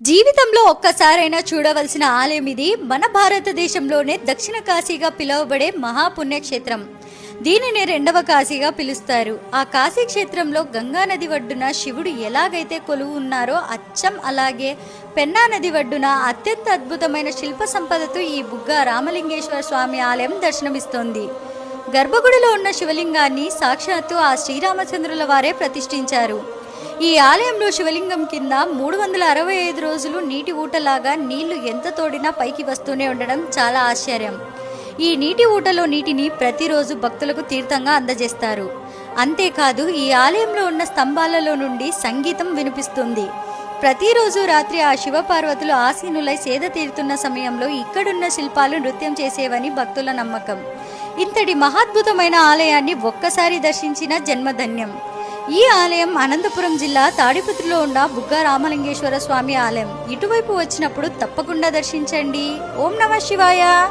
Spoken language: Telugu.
జీవితంలో ఒక్కసారైనా చూడవలసిన ఆలయం ఇది మన భారతదేశంలోనే దక్షిణ కాశీగా పిలువబడే మహాపుణ్యక్షేత్రం. దీనిని రెండవ కాశీగా పిలుస్తారు. ఆ కాశీ క్షేత్రంలో గంగా నది ఒడ్డున శివుడు ఎలాగైతే కొలువు ఉన్నారో అచ్చం అలాగే పెన్నా నది ఒడ్డున అత్యంత అద్భుతమైన శిల్ప సంపదతో ఈ బుగ్గ రామలింగేశ్వర స్వామి ఆలయం దర్శనమిస్తోంది. గర్భగుడిలో ఉన్న శివలింగాన్ని సాక్షాత్తు ఆ శ్రీరామచంద్రుల వారే ప్రతిష్ఠించారు. ఈ ఆలయంలో శివలింగం కింద మూడు వందల అరవై ఐదు రోజులు నీటి ఊటలాగా నీళ్ళు ఎంత తోడినా పైకి వస్తూనే ఉండడం చాలా ఆశ్చర్యం. ఈ నీటి ఊటలో నీటిని ప్రతిరోజు భక్తులకు తీర్థంగా అందజేస్తారు. అంతేకాదు ఈ ఆలయంలో ఉన్న స్తంభాలలో నుండి సంగీతం వినిపిస్తుంది. ప్రతిరోజు రాత్రి ఆ శివపార్వతులు ఆసీనులై సేద తీరుతున్న సమయంలో ఇక్కడున్న శిల్పాలు నృత్యం చేసేవని భక్తుల నమ్మకం. ఇంతటి మహాద్భుతమైన ఆలయాన్ని ఒక్కసారి దర్శించిన జన్మధన్యం. ఈ ఆలయం అనంతపురం జిల్లా తాడిపత్రిలో ఉన్న బుగ్గ రామలింగేశ్వర స్వామి ఆలయం. ఇటువైపు వచ్చినప్పుడు తప్పకుండా దర్శించండి. ఓం నమ శివాయ.